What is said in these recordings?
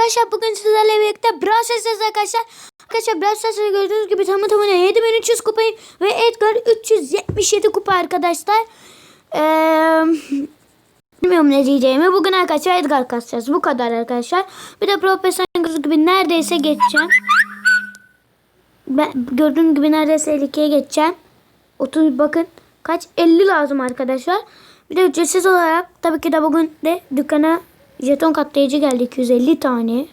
Arkadaşlar bugün sizlerle birlikte Brawl Stars'ız arkadaşlar. Arkadaşlar Brawl Stars'ta gördüğünüz gibi tamı tamına 7300 kupayım ve Edgar 377 kupa arkadaşlar. Eee... Bilmiyorum ne diyeceğimi. Bugün arkadaşlar Edgar kasacağız. Bu kadar arkadaşlar. Bir de Profesör gibi neredeyse geçeceğim. Ben gördüğünüz gibi neredeyse 52'ye geçeceğim. 30 bakın kaç 50 lazım arkadaşlar. Bir de ücretsiz olarak tabii ki de bugün de dükkana jeton katlayıcı geldi 250 tane.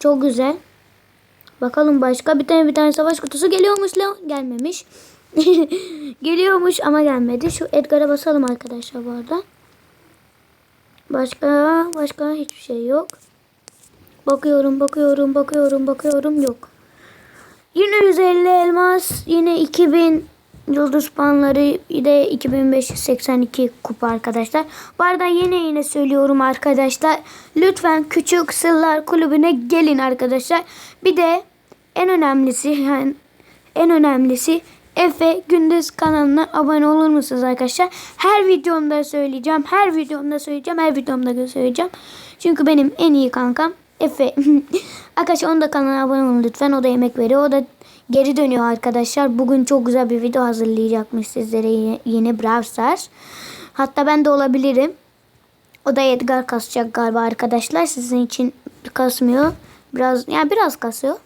Çok güzel. Bakalım başka bir tane bir tane savaş kutusu geliyormuş Leon gelmemiş. Geliyormuş ama gelmedi. Şu Edgar'a basalım arkadaşlar bu arada. Başka başka hiçbir şey yok. Bakıyorum bakıyorum bakıyorum bakıyorum yok. Yine 150 elmas, yine 2000 yıldız puanları, de 2582 kupa arkadaşlar. Bu arada yine yine söylüyorum arkadaşlar. Lütfen Küçük Sırlar Kulübü'ne gelin arkadaşlar. Bir de en önemlisi yani en önemlisi Efe Gündüz kanalına abone olur musunuz arkadaşlar? Her videomda söyleyeceğim. Her videomda söyleyeceğim. Her videomda söyleyeceğim. Çünkü benim en iyi kankam Efe. arkadaşlar onun da kanalına abone olun lütfen. O da yemek veriyor. O da geri dönüyor arkadaşlar. Bugün çok güzel bir video hazırlayacakmış sizlere yeni Brawl. Hatta ben de olabilirim. O da Edgar kasacak galiba arkadaşlar. Sizin için kasmıyor. Biraz yani biraz kasıyor.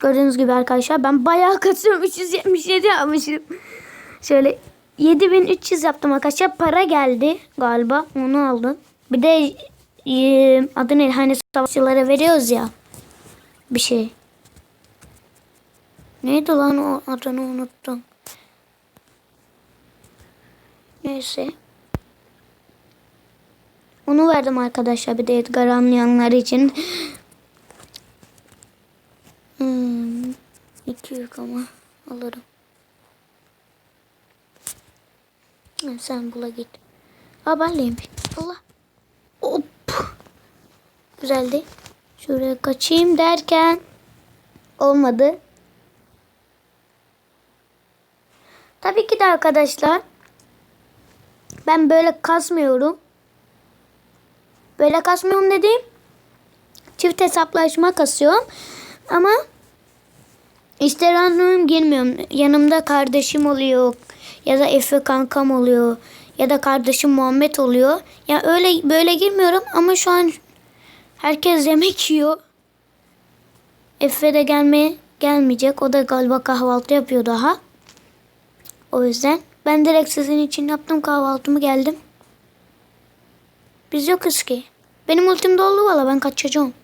Gördüğünüz gibi arkadaşlar ben bayağı kasıyorum. 377 yapmışım. Şöyle 7300 yaptım arkadaşlar. Para geldi galiba. Onu aldım. Bir de e, adı ne? Hani savaşçılara veriyoruz ya. Bir şey. Neydi lan o adını unuttum. Neyse. Onu verdim arkadaşlar bir de Edgar anlayanlar için. Hmm, iki yük ama alırım. Sen bula git. Aa ben neyim? Allah. Hop. Güzeldi. Şuraya kaçayım derken olmadı. Tabii ki de arkadaşlar ben böyle kasmıyorum. Böyle kasmıyorum dediğim çift hesaplaşma kasıyorum. Ama işte random girmiyorum. Yanımda kardeşim oluyor. Ya da Efe kankam oluyor. Ya da kardeşim Muhammed oluyor. Ya yani öyle böyle girmiyorum ama şu an herkes yemek yiyor. Efe de gelmeye gelmeyecek. O da galiba kahvaltı yapıyor daha. O yüzden ben direkt sizin için yaptım kahvaltımı geldim. Biz yokuz ki. Benim ultim doldu valla ben kaçacağım.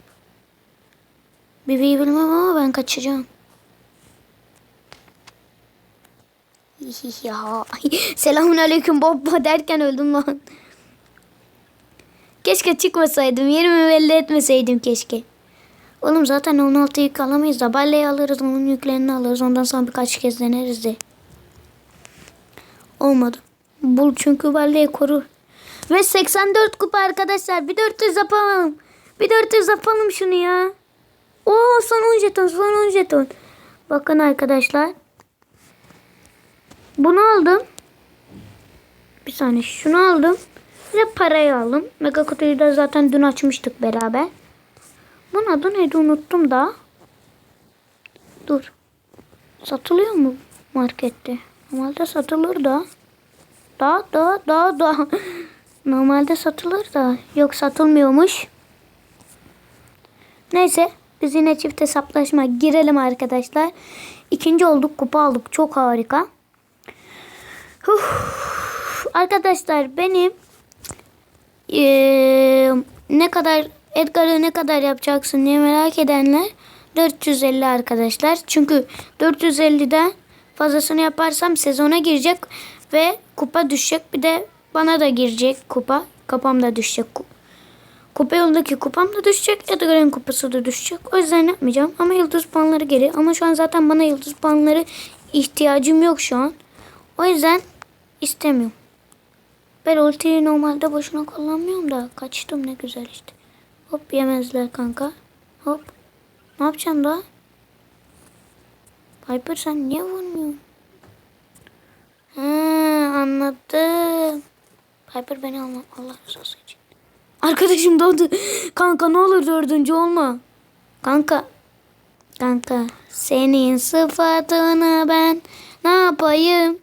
Bebeği bilmem ama ben kaçacağım. ya. Selamun aleyküm baba derken öldüm lan. Keşke çıkmasaydım. Yerimi belli etmeseydim keşke. Oğlum zaten 16 yük alamayız da balleyi alırız onun yüklerini alırız. Ondan sonra birkaç kez deneriz de. Olmadı. Bul çünkü balleyi korur. Ve 84 kupa arkadaşlar. Bir 400 yapalım. Bir 400 yapalım şunu ya. Oo son 10 jeton son 10 jeton. Bakın arkadaşlar. Bunu aldım. Bir saniye şunu aldım. Ve parayı aldım. Mega kutuyu da zaten dün açmıştık beraber. Bunun adı neydi unuttum da. Dur. Satılıyor mu markette? Normalde satılır da. Da da da da. Normalde satılır da. Yok satılmıyormuş. Neyse. Biz yine çift hesaplaşma girelim arkadaşlar. İkinci olduk. Kupa aldık. Çok harika. Uf. Arkadaşlar benim ee, ne kadar Edgar'ı ne kadar yapacaksın diye merak edenler 450 arkadaşlar. Çünkü 450'den fazlasını yaparsam sezona girecek ve kupa düşecek. Bir de bana da girecek kupa. Kapam da düşecek. Kupa yoldaki kupam da düşecek. Edgar'ın kupası da düşecek. O yüzden yapmayacağım. Ama yıldız puanları geri. Ama şu an zaten bana yıldız puanları ihtiyacım yok şu an. O yüzden istemiyorum. Ben ultiyi normalde boşuna kullanmıyorum da. Kaçtım ne güzel işte. Hop yemezler kanka. Hop. Ne yapacağım daha? Piper sen niye vurmuyorsun? He anladım. Piper beni alma. Allah rızası için. Arkadaşım doğdu. Kanka ne olur dördüncü olma. Kanka. Kanka. Senin sıfatına ben ne yapayım?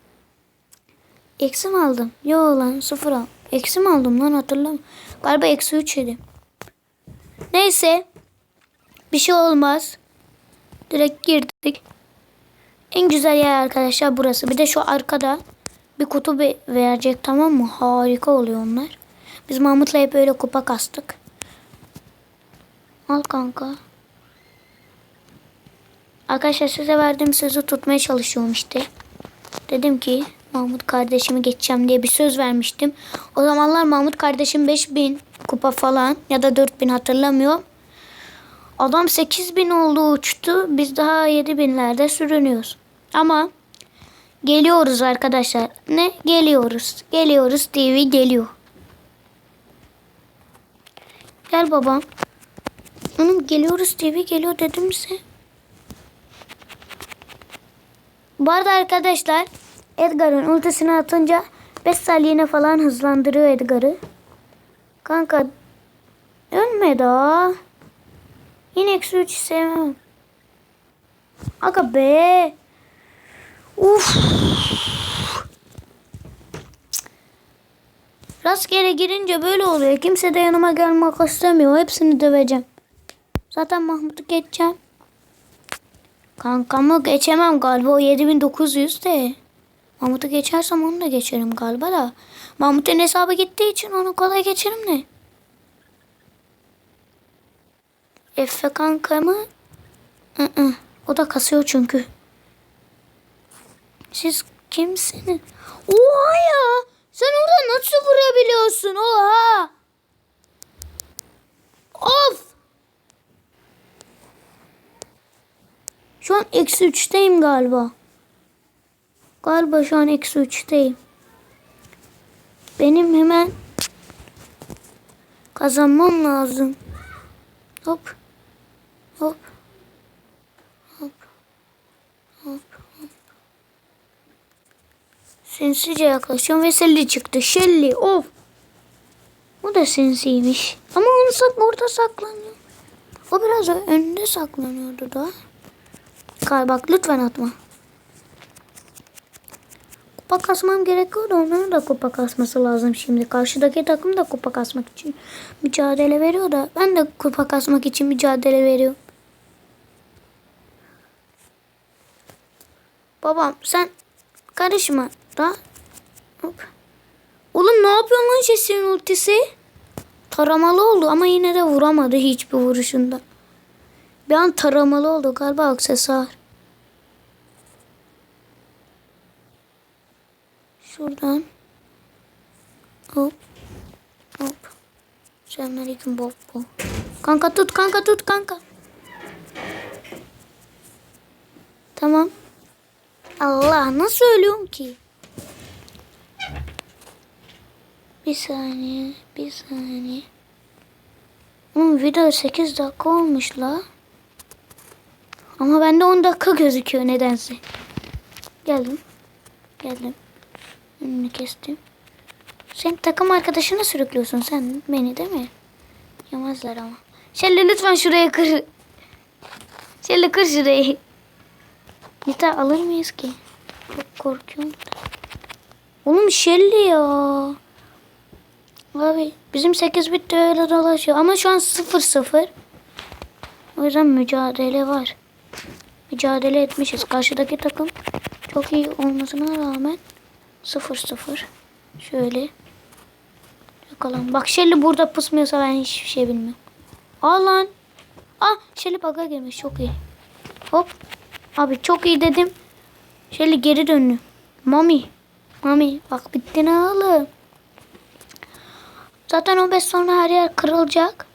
Eksi mi aldım? Yok lan sıfır al. Eksi mi aldım lan hatırlamıyorum. Galiba eksi üç yedim. Neyse. Bir şey olmaz. Direkt girdik. En güzel yer arkadaşlar burası. Bir de şu arkada bir kutu verecek tamam mı? Harika oluyor onlar. Biz Mahmut'la hep öyle kupa kastık. Al kanka. Arkadaşlar size verdiğim sözü tutmaya çalışıyorum işte. Dedim ki Mahmut kardeşimi geçeceğim diye bir söz vermiştim. O zamanlar Mahmut kardeşim 5000 kupa falan ya da 4000 hatırlamıyorum. Adam 8000 oldu uçtu. Biz daha 7000'lerde sürünüyoruz. Ama geliyoruz arkadaşlar. Ne? Geliyoruz. Geliyoruz TV geliyor. Gel babam. Hanım geliyoruz TV geliyor dedim size. Bu arada arkadaşlar Edgar'ın ultisini atınca 5 saniyene falan hızlandırıyor Edgar'ı. Kanka ölme daha. Yine eksi 3 sevmem. Aga be. Uf. Rastgele girince böyle oluyor. Kimse de yanıma gelmek istemiyor. Hepsini döveceğim. Zaten Mahmut'u geçeceğim. Kankamı geçemem galiba. O 7900 de. Mahmut'u geçersem onu da geçerim galiba da. Mahmut'un hesabı gittiği için onu kolay geçerim de. Efe kankamı Hı-hı. o da kasıyor çünkü. Siz kimsiniz? Oha ya! Sen orada nasıl vurabiliyorsun? Oha! Of! Şu an eksi üçteyim galiba. Galiba şu an eksi üçteyim. Benim hemen kazanmam lazım. Hop. Hop. Hop. Hop. Sinsice yaklaşıyorum ve Shelly çıktı. Shelly of. O da sinsiymiş. Ama onu sak orada saklanıyor. O biraz önde saklanıyordu da. Kay bak lütfen atma. Kupa kasmam gerekiyor da onların da kupa kasması lazım şimdi. Karşıdaki takım da kupa kasmak için mücadele veriyor da ben de kupa kasmak için mücadele veriyorum. Babam sen karışma da. Hop. Oğlum ne yapıyorsun lan Jesse'nin ultisi? Taramalı oldu ama yine de vuramadı hiçbir vuruşunda. Bir an taramalı oldu galiba aksesuar. Şuradan. Hop. Hop. Selamünaleyküm Bob Bob. Kanka tut kanka tut kanka. Tamam. Allah nasıl ölüyorum ki? Bir saniye, bir saniye. Oğlum video 8 dakika olmuş la. Ama bende 10 dakika gözüküyor nedense. Geldim. Geldim. Önünü kestim. Sen takım arkadaşına sürüklüyorsun sen beni değil mi? Yemezler ama. Şelle lütfen şuraya kır. Şelle kır şurayı. Nita alır mıyız ki? Çok korkuyorum. Oğlum Şelli ya. Abi bizim 8 bitti öyle dolaşıyor. Ama şu an 0-0. O yüzden mücadele var. Mücadele etmişiz. Karşıdaki takım çok iyi olmasına rağmen 0-0. Şöyle. Bakalım. Bak Shelly burada pusmuyorsa ben hiçbir şey bilmiyorum. Al lan. Ah Shelly bug'a girmiş. Çok iyi. Hop. Abi çok iyi dedim. Shelly geri döndü. Mami. Mami. Bak bitti ne oğlum. Zaten 15 sonra her yer kırılacak.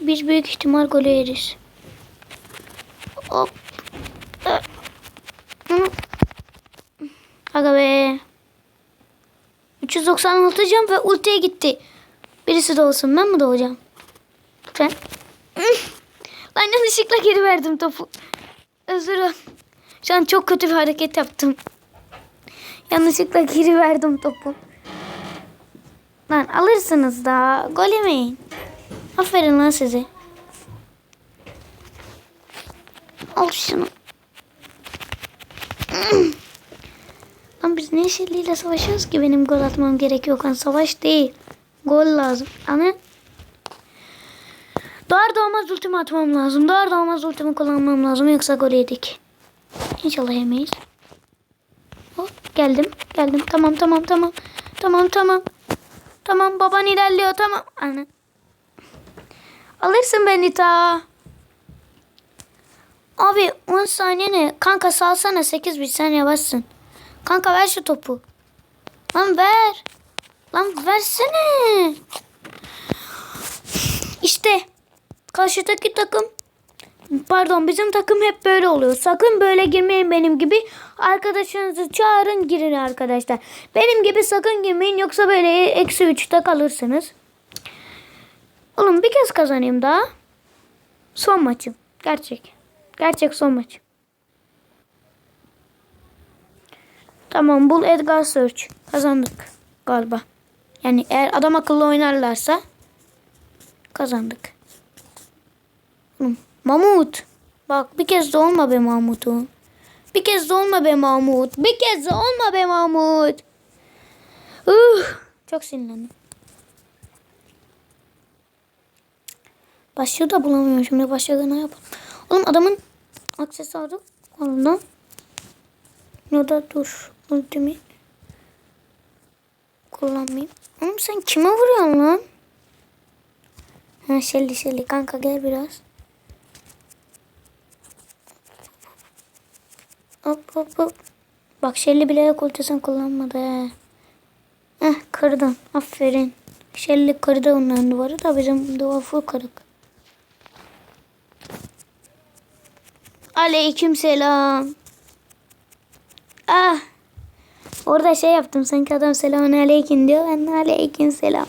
Biz büyük ihtimal gol yeriz. Hop. Aga be. 396 can ve ultiye gitti. Birisi de olsun. Ben mi doğacağım? Lütfen. Lan yanlışlıkla geri verdim topu. Özür. Şu an çok kötü bir hareket yaptım. Yanlışlıkla geri verdim topu. Lan alırsınız da. Gol yemeyin. Aferin lan size. Al şunu. Lan biz ne şekliyle savaşıyoruz ki benim gol atmam gerekiyor. Savaş değil. Gol lazım. Ana. Doğar doğmaz ultimi atmam lazım. Doğar doğmaz ultimi kullanmam lazım. Yoksa gol yedik. İnşallah yemeyiz. Hop geldim. Geldim. Tamam tamam tamam. Tamam tamam. Tamam baban ilerliyor tamam. Ana. Alırsın beni ta. Abi 10 saniye ne? Kanka salsana 8 bir sen yavaşsın. Kanka ver şu topu. Lan ver. Lan versene. İşte karşıdaki takım pardon bizim takım hep böyle oluyor. Sakın böyle girmeyin benim gibi. Arkadaşınızı çağırın girin arkadaşlar. Benim gibi sakın girmeyin yoksa böyle eksi 3'te kalırsınız. Oğlum bir kez kazanayım daha. Son maçım. Gerçek. Gerçek son maç. Tamam bul Edgar Search. Kazandık galiba. Yani eğer adam akıllı oynarlarsa kazandık. Oğlum, Mahmut. Bak bir kez de olma be Mahmut'um. Bir kez de olma be Mahmut. Bir kez de olma be Mahmut. Uh, çok sinirlendim. Başlığı da bulamıyorum şimdi. Başlığı ne yapalım? Oğlum adamın aksesuarı ondan. Ya da dur. Ultimi kullanmayayım. Oğlum sen kime vuruyorsun lan? Ha Shelly Shelly. Kanka gel biraz. Hop hop hop. Bak Shelly bile yok ultisini kullanmadı he. Heh kırdın. Aferin. Shelly kırdı onların duvarı da bizim duvar full kırık. Aleyküm selam. Ah. Orada şey yaptım sanki adam selamun aleyküm diyor. Ben aleyküm selam.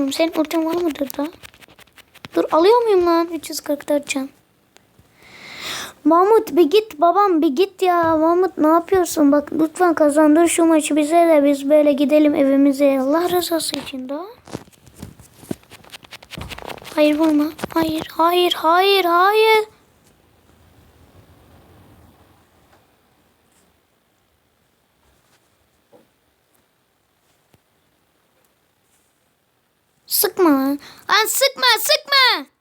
Oğlum senin ultin var mıdır da? Dur alıyor muyum lan? 344 can. Mahmut bir git babam bir git ya. Mahmut ne yapıyorsun? Bak lütfen kazandır şu maçı bize de biz böyle gidelim evimize. Allah rızası için daha. Hayır vurma. Hayır, hayır, hayır, hayır. Sıkma lan. Sıkma, sıkma. Cık.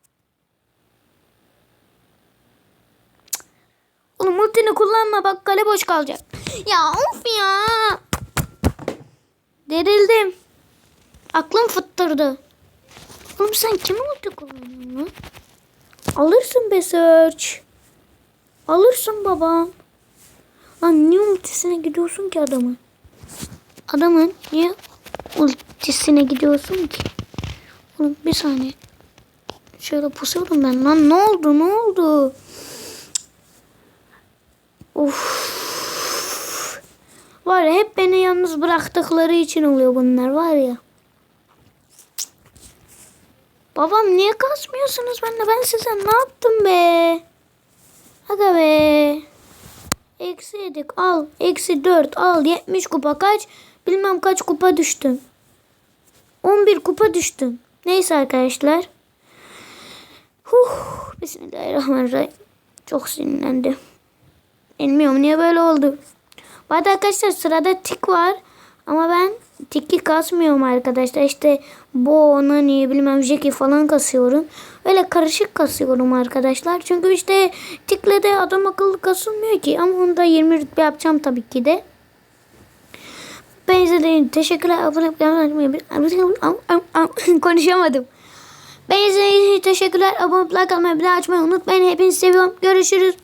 Oğlum ultini kullanma bak kale boş kalacak. Ya of ya. Derildim. Aklım fıttırdı. Oğlum sen kime ulti kullanıyorsun lan? Alırsın be Search. Alırsın babam. Lan niye ultisine gidiyorsun ki adamın? Adamın niye ultisine gidiyorsun ki? Oğlum bir saniye. Şöyle pusuyorum ben lan. Ne oldu ne oldu? Of. Var ya hep beni yalnız bıraktıkları için oluyor bunlar var ya. Babam niye kasmıyorsunuz benimle? Ben size ne yaptım be? Aga be. Eksi yedik al. Eksi dört al. 70 kupa kaç? Bilmem kaç kupa düştüm. 11 kupa düştüm. Neyse arkadaşlar. Huh. Bismillahirrahmanirrahim. Çok sinirlendim. Bilmiyorum niye böyle oldu. Bu arada arkadaşlar sırada tik var. Ama ben tiki kasmıyorum arkadaşlar. İşte Bo, Nani, bilmem Jackie falan kasıyorum. Öyle karışık kasıyorum arkadaşlar. Çünkü işte tikle de adam akıllı kasılmıyor ki. Ama onu da 20 rütbe yapacağım tabii ki de. Ben için teşekkürler. Abone olmayı konuşamadım. Ben izlediğiniz için teşekkürler. Abone olmayı, like atmayı, bir unutmayın. Hepinizi seviyorum. Görüşürüz.